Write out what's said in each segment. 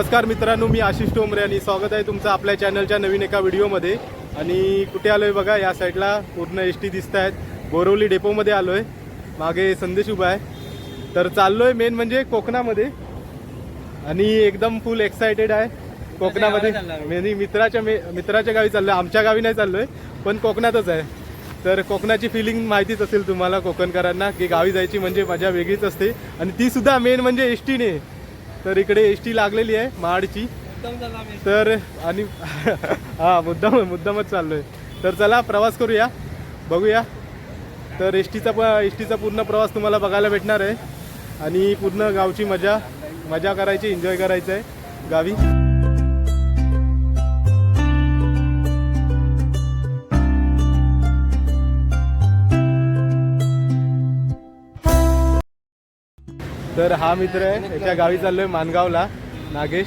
नमस्कार मित्रांनो मी आशिष टोमरे आणि स्वागत आहे तुमचं आपल्या चॅनलच्या नवीन एका व्हिडिओमध्ये. आणि कुठे आलो आहे बघा या साईडला पूर्ण एस टी दिसत आहेत. बोरवली डेपोमध्ये आलो आहे मागे संदेश उभा आहे. तर चाललो आहे मेन म्हणजे कोकणामध्ये. आणि एकदम फुल एक्सायटेड आहे. कोकणामध्ये म्हणजे मित्राच्या मे मित्राच्या गावी चाललो आहे आमच्या गावी नाही चाललो आहे पण कोकणातच आहे. तर कोकणाची फिलिंग माहितीच असेल तुम्हाला कोकणकरांना की गावी जायची म्हणजे मजा वेगळीच असते. आणि ती सुद्धा मेन म्हणजे एस टीने तर इकडे एस टी लागलेली आहे महाडची. तर आणि हा मुद्दाम मुद्दामच चाललोय. तर चला प्रवास करूया. बघूया. तर एस टीचा प एस टीचा पूर्ण प्रवास तुम्हाला बघायला भेटणार आहे. आणि पूर्ण गावची मजा मजा करायची एन्जॉय करायचं आहे गावी. तर हा मित्र आहे त्याच्या गावी चाललोय मानगावला नागेश.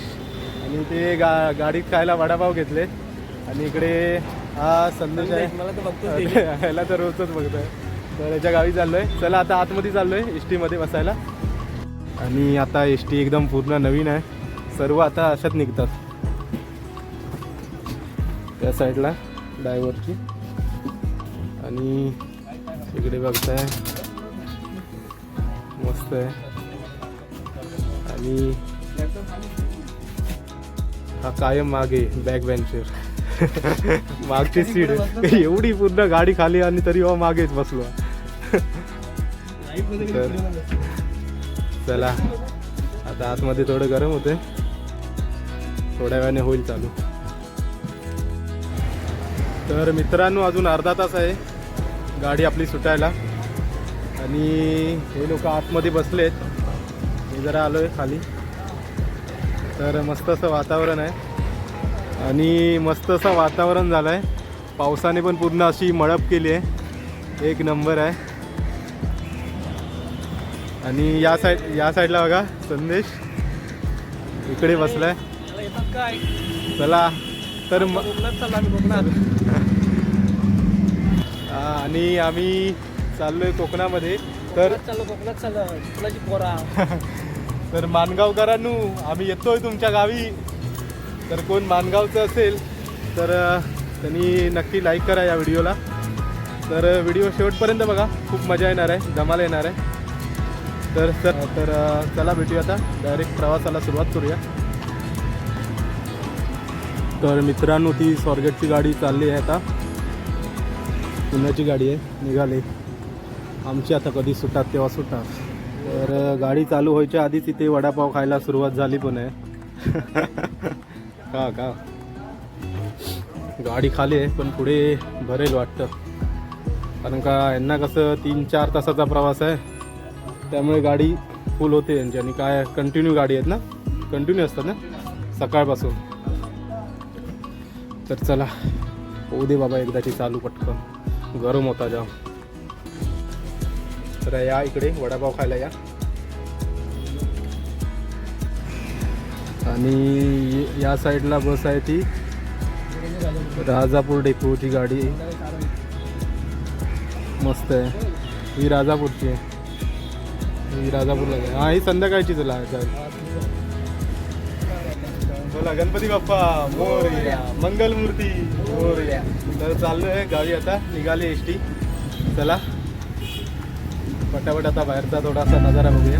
आणि ते गा गाडीत खायला वडापाव घेतले आणि इकडे हा संदेश आहे. ह्याला तर रोजच बघतोय. तर याच्या गावी चाललोय. चला आता आतमध्ये चाललोय एस टीमध्ये बसायला. आणि आता एस टी एकदम पूर्ण नवीन आहे. सर्व आता अशात निघतात. त्या साईडला ड्रायव्हरची आणि इकडे बघताय. मस्त आहे. आणि हा कायम मागे बॅक बेंचर मागची सीट एवढी पूर्ण गाडी खाली आणि तरी हो मागेच बसलो. तर चला. आता आतमध्ये थोडं गरम होते थोड्या वेळाने होईल चालू. तर मित्रांनो अजून अर्धा तास आहे. गाडी आपली सुटायला. आणि हे लोक आतमध्ये बसलेत. जरा आलोय खाली. तर मस्त असं वातावरण आहे. आणि मस्त असं वातावरण झालं आहे पावसाने पण पूर्ण अशी मळप केली आहे. एक नंबर आहे. आणि या साईड या साईडला बघा संदेश. इकडे बसलाय. काय चला तर म कोकणात चालला आम्ही कोकणात हा, आणि आम्ही चाललोय कोकणामध्ये. तर चाललो कोकणात चाललो पोरा तर मानगावकरांनू आम्ही येतोय तुमच्या गावी. तर कोण मानगावचं असेल तर त्यांनी नक्की लाईक करा या व्हिडिओला तर व्हिडिओ शेवटपर्यंत बघा खूप मजा येणार आहे धमाला येणार आहे. तर सर तर चला भेटूया आता डायरेक्ट प्रवासाला सुरुवात करूया. तर मित्रांनो ती स्वारगेटची गाडी चालली आहे आता. पुण्याची गाडी आहे निघाली. आमची आता कधी सुटतात तेव्हा सुटतात. तर गाडी चालू व्हायच्या आधीच इथे वडापाव खायला सुरुवात झाली पण आहे. का का? गाडी खाली आहे पण पुढे भरेल वाटतं. कारण का यांना कसं तीन चार तासाचा प्रवास आहे. त्यामुळे गाडी फुल होते यांची. आणि काय कंटिन्यू गाडी आहेत ना? कंटिन्यू असतात ना? सकाळपासून. तर चला होऊ दे बाबा एकदाची चालू पटकन. गरम होता जाम. तर या इकडे वडापाव खायला या. आणि या साईडला बस आहे ती. राजापूर डेपोची गाडी. मस्त आहे. ही राजापूरची आहे. ही राजापूरला आहे. हा ही संध्याकाळची तुला बोला हो, गणपती बाप्पा मोरया मंगलमूर्ती. मोरया तर चाललोय गावी आता निघाली एस टी चला. पटापट आता बाहेरचा थोडासा नजारा बघूया.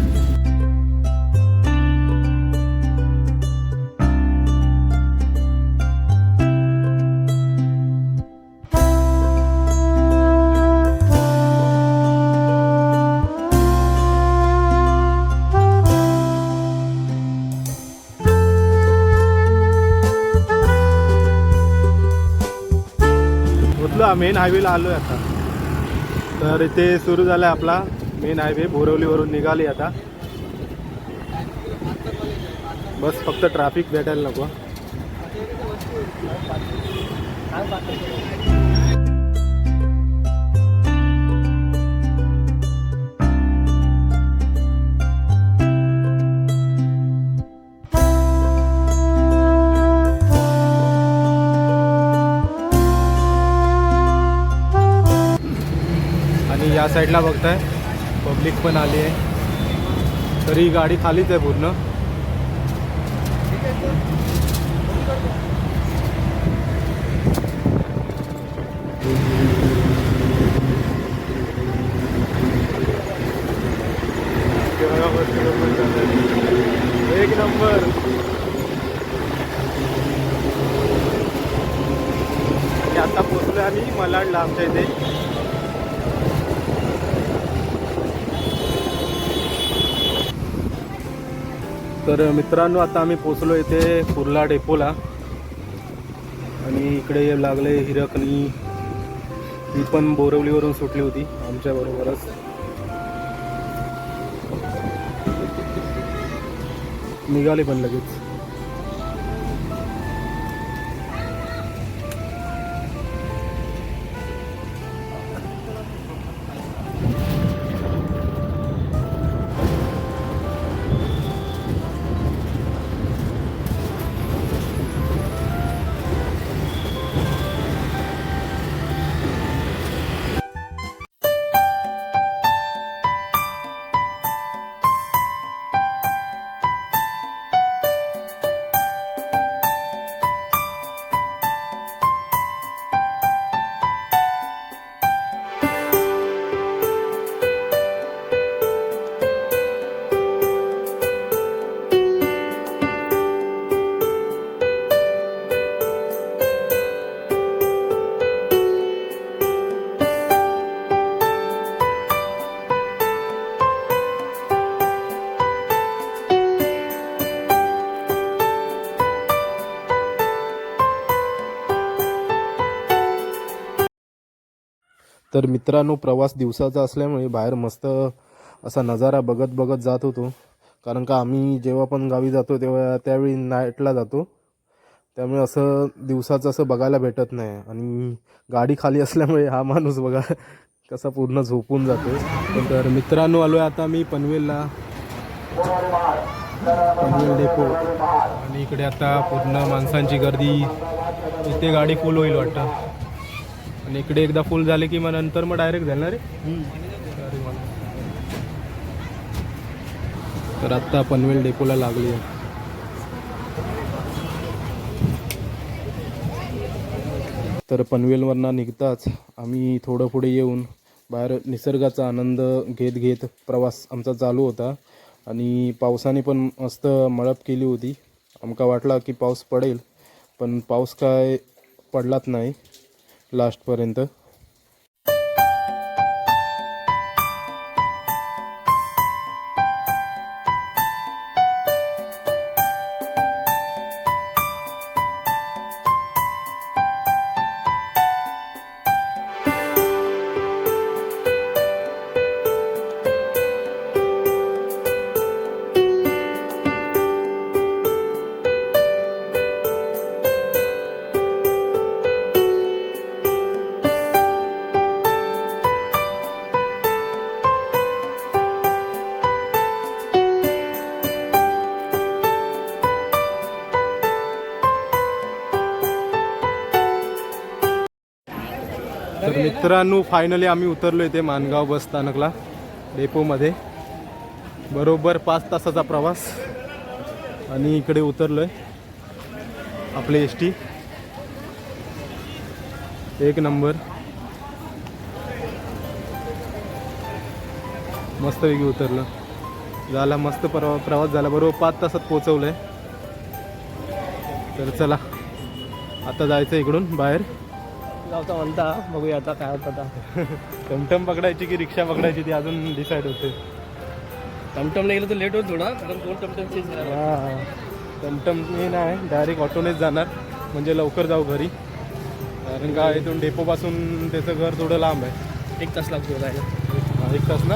मेन हायवेला आलो आहे आता. तर इथे सुरू झाला आहे आपला मेन हायवे बोरवलीवरून निघाली आता. बस फक्त ट्रॅफिक भेटायला नको. आणि या साईडला बघताय. पब्लिक पण आली आहे. तरी गाडी खालीच आहे पूर्ण. एक नंबर. आता पोचलो आम्ही मलाडला आमच्या इथे. तर मित्रांनो आता आम्ही पोचलो इथे कुर्ला डेपोला. आणि इकडे लागले हिरकणी. ही पण बोरवलीवरून सुटली होती आमच्या बरोबरच. निघाले पण लगेच. तर मित्रांनो प्रवास दिवसाचा असल्यामुळे बाहेर मस्त असा नजारा बघत बघत जात होतो. कारण का आम्ही जेव्हा पण गावी जातो तेव्हा त्यावेळी नाईटला जातो. त्यामुळे असं दिवसाचं असं बघायला भेटत नाही. आणि गाडी खाली असल्यामुळे हा माणूस बघा कसा पूर्ण झोपून जातो. तर मित्रांनो आलो आहे आता मी पनवेलला. पनवेल डेपो आणि इकडे आता पूर्ण माणसांची गर्दी. इथे गाडी फुल होईल वाटतं. आणि इकडे एकदा फुल झाले की मग नंतर मग डायरेक्ट झालं रे? तर आत्ता पनवेल डेपोला लागली आहे तर पनवेलवरनं निघताच. आम्ही थोडं पुढे येऊन बाहेर निसर्गाचा आनंद घेत घेत प्रवास आमचा चालू होता. आणि पावसाने पण मस्त मळप केली होती. आमका वाटला की पाऊस पडेल पण पाऊस काय पडलाच नाही. लास्टपर्यंत. तर मित्रांनो फायनली आम्ही उतरलो इथे मानगाव बस स्थानकला डेपोमध्ये. बरोबर पाच तासाचा प्रवास. आणि इकडे उतरलो आहे आपले एस टी एक नंबर. मस्तपैकी उतरलं. झाला मस्त प्रवा प्रवास झाला. बरोबर पाच तासात पोचवलं आहे तर चला आता जायचं इकडून बाहेर. जाऊचा म्हणता बघूया आता काय होतं आता. टमटम पकडायची की रिक्षा पकडायची ती अजून डिसाईड होते. टमटमला गेलं तर लेट होत थोडा कारण दोन टमटम चेंज हा टमटमने नाही डायरेक्ट ऑटोनेच जाणार. म्हणजे लवकर जाऊ घरी. कारण का इथून डेपोपासून त्याचं घर थोडं लांब आहे. एक तास लागतो जायला. एक तास ना?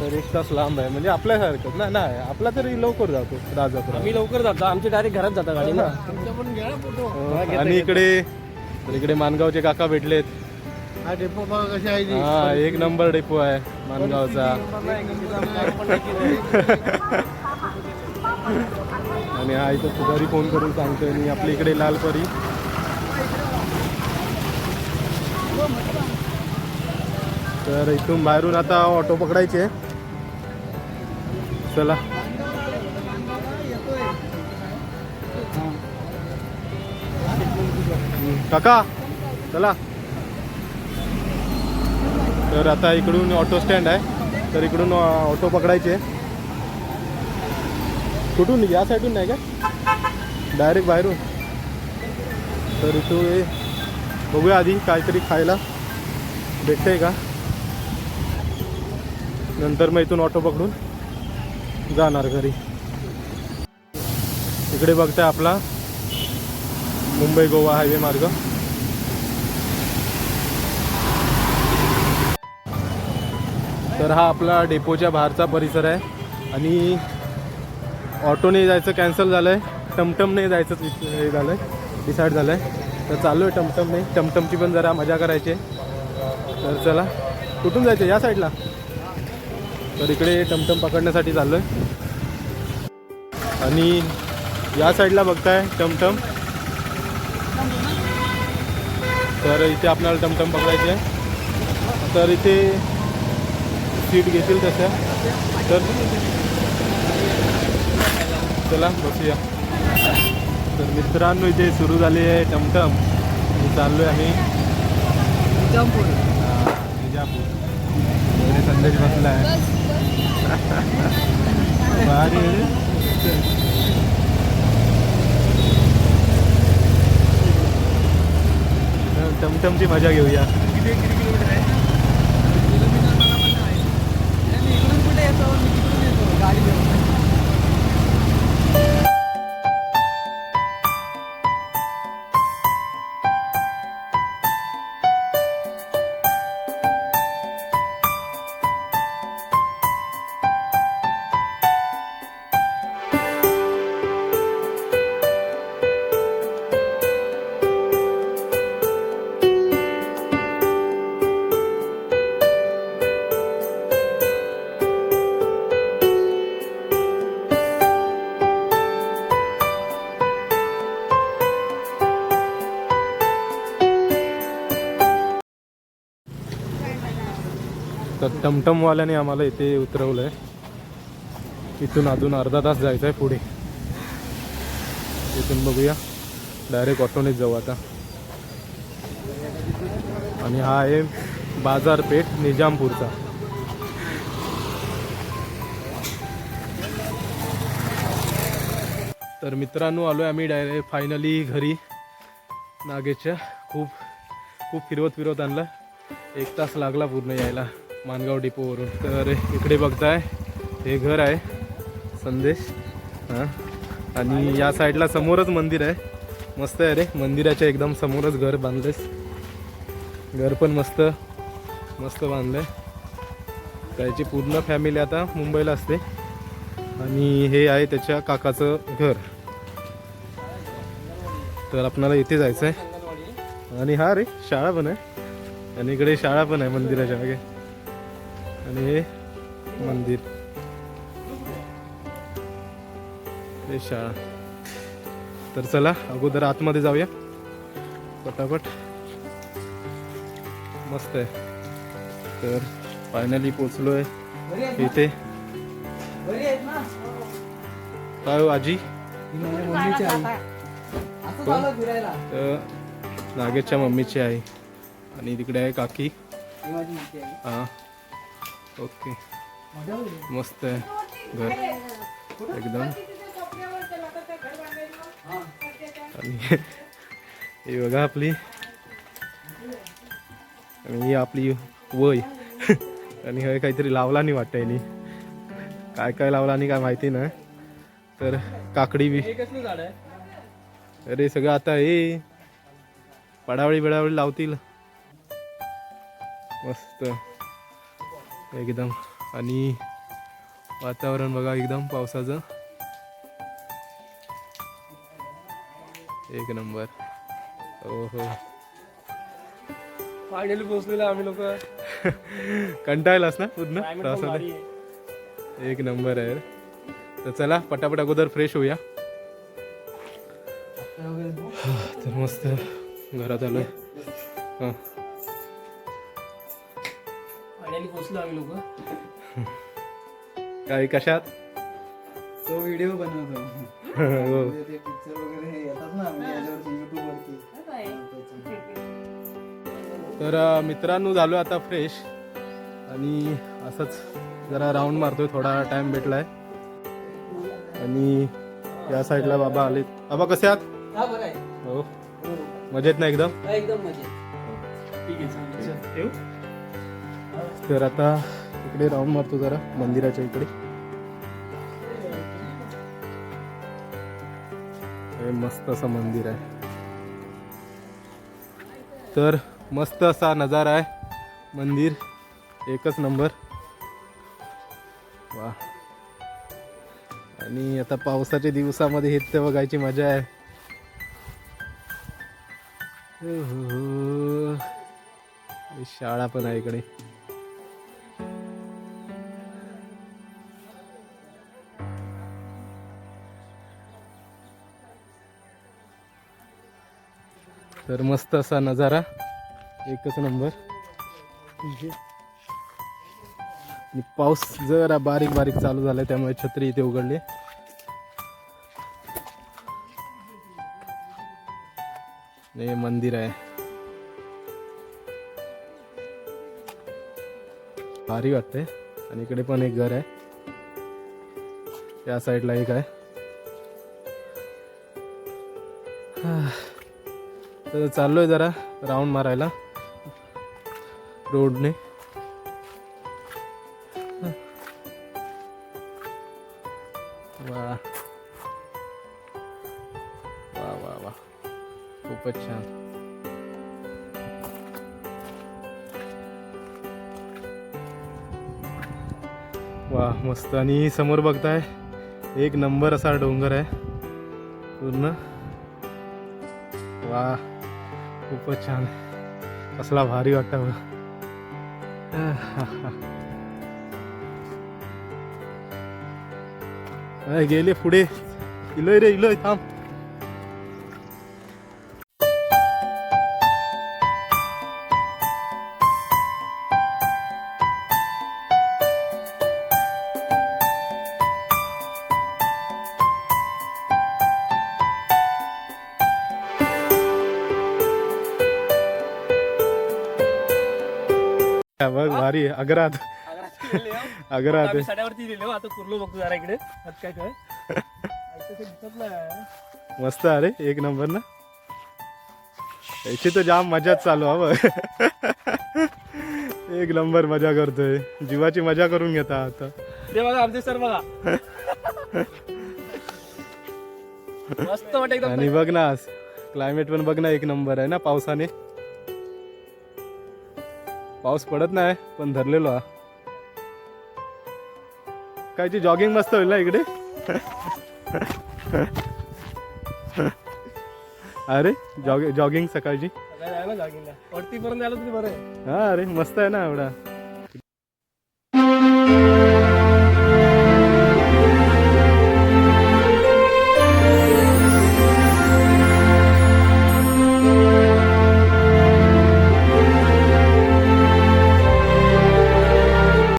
तर एक तास लांब आहे. म्हणजे आपल्यासारखंच ना? नाही आपला तरी लवकर जातो राजापूर आम्ही लवकर जातो. आमची डायरेक्ट घरात जाता गाडी ना. हो, आणि इकडे तर इकडे मानगावचे काका भेटलेत. हा डेपो बघा कशी आहे हा एक नंबर डेपो आहे मानगावचा. आणि हा इथं पुजारी फोन करून सांगतोय आणि आपल्या इकडे लालपरी तर इथून बाहेरून आता ऑटो पकडायचे. चला. काका चला. तर आता इकडून ऑटो स्टँड आहे. तर इकडून ऑटो पकडायचे. कुठून? या साईडून नाही का? डायरेक्ट बाहेरून. तर इथून बघूया आधी काहीतरी खायला. भेटतंय का? नंतर मग इथून ऑटो पकडून जाणार घरी. इकडे बघताय आपला मुंबई गोवा हायवे मार्ग. तर हा आपला डेपोच्या बाहेरचा परिसर आहे. आणि ऑटोने जायचं कॅन्सल झालं आहे टमटमने जायचं हे झालं आहे डिसाईड झालं आहे तर चालू आहे टमटमने. टमटमची पण जरा मजा करायची आहे. तर चला. कुठून जायचं? या साईडला. तर इकडे टमटम पकडण्यासाठी चाललो आहे आणि या साईडला बघताय टमटम. तर इथे आपल्याला टमटम पकडायचे आहे. तर इथे सीट घेतील तशा. तर चला बसूया. तर मित्रांनो इथे सुरू झाली आहे टमटम. आणि चाललोय आम्ही. हा, संदेश बसला आहे. टमटमची मजा घेऊया. किती किती मजा घेऊया टमटमवाल्याने आम्हाला इथे उतरवलं आहे इथून अजून अर्धा तास जायचं आहे पुढे. इथून बघूया. डायरेक्ट ऑटोनेच जाऊ आता. आणि हा आहे बाजारपेठ निजामपूरचा. तर मित्रांनो आलो आहे आम्ही डायरेक्ट फायनली घरी. नागेशच्या खूप खूप फिरवत फिरवत आणलं. एक तास लागला पूर्ण यायला. मानगाव डिपोवरून. तर इकडे बघताय हे घर आहे संदेश. हां. आणि या साईडला समोरच मंदिर आहे. मस्त आहे रे मंदिराच्या एकदम समोरच घर बांधलेस घर पण मस्त मस्त बांधलंय. त्याची पूर्ण फॅमिली आता मुंबईला असते. आणि हे आहे त्याच्या काकाचं घर. तर आपणाला इथे जायचं आहे आणि हा रे शाळा पण आहे. आणि इकडे शाळा पण आहे मंदिराच्या मागे. आणि हे मंदिर. हे शाळा. तर चला अगोदर आतमध्ये जाऊया. पटापट. मस्त आहे. तर फायनली पोचलो आहे इथे. काय हो आजी? नागेशच्या मम्मीची आहे आणि तिकडे आहे काकी. हा. ओके. मस्त आहे. घर. एकदम. आणि ही बघा आपली. आणि ही आपली वय. आणि हे काहीतरी लावला नाही वाटतं यांनी काय काय लावला आणि काय माहिती नाही तर काकडी बी. अरे सगळं आता हे. पडावळी बिडावळी लावतील. मस्त. एकदम. आणि वातावरण बघा एकदम पावसाचं. एक नंबर. हो हो फायनली पोहोचलेलो आम्ही लोक. कंटाळलास ना पूर्ण? प्रवासाने? एक नंबर आहे. तर चला पटापट अगोदर फ्रेश होऊया. तर मस्त. घरात आलोय. हां. आम्ही लोक काय कशात? तो व्हिडिओ बनवतो. हो. म्हणजे ते पिक्चर वगैरे येतात ना म्हणजे याच्यावरती तर मित्रांनो झालो आता फ्रेश आणि असंच जरा राऊंड मारतोय थोडा टाइम भेटलाय. आणि या साईडला बाबा आलेत. बाबा कसे आहात? हा हो. मजेत ना एकदम? हा, एकदम मजेत. ठीक आहे तर आता इकडे राऊंड मारतो जरा मंदिराच्या इकडे. हे मस्त असं मंदिर आहे. तर मस्त असा नजारा आहे मंदिर एकच नंबर. वा आणि आता पावसाच्या दिवसामध्ये हेच तर बघायची मजा आहे. शाळा पण आहे इकडे. तर मस्त असा नजारा. एकच नंबर. पाऊस जरा बारीक बारीक चालू झालाय त्यामुळे छत्री इथे उघडली. हे मंदिर आहे. भारी वाटते आणि इकडे पण एक घर आहे. त्या साईडला एक आहे. तर आहे जरा राऊंड मारायला. रोडने. वा. वा वा वा. खूपच छान. वा मस्त. आणि समोर बघताय एक नंबर असा डोंगर आहे. पूर्ण. वा. खूपच छान. कसला भारी वाटतं गेले पुढे. इलोय रे इलोय थांब. बघ भारी आहे. अग्रात. आम्ही साड्यावरती गेलो आता कुर्लो बघतो जरा इकडे. आता काय काय ऐकतं ते दिसत नाही मस्त अरे एक नंबर ना? याची तर जाम मजाच चालू हा. एक नंबर मजा करतोय. जीवाची मजा करून घेता आता. ते बघा आमचे सर बघा. मस्त वाटत एकदम. आणि बघ ना क्लायमेट पण बघ ना एक नंबर आहे ना पावसाने. पाऊस पडत नाही पण धरलेलो हा. कायची जॉगिंग मस्त होईल ना इकडे? अरे जॉग जॉगिंग सकाळची. सकाळी जायला जॉगिंगला वरती पर्यंत आलं तरी बरं आहे. हा अरे मस्त आहे ना एवढा.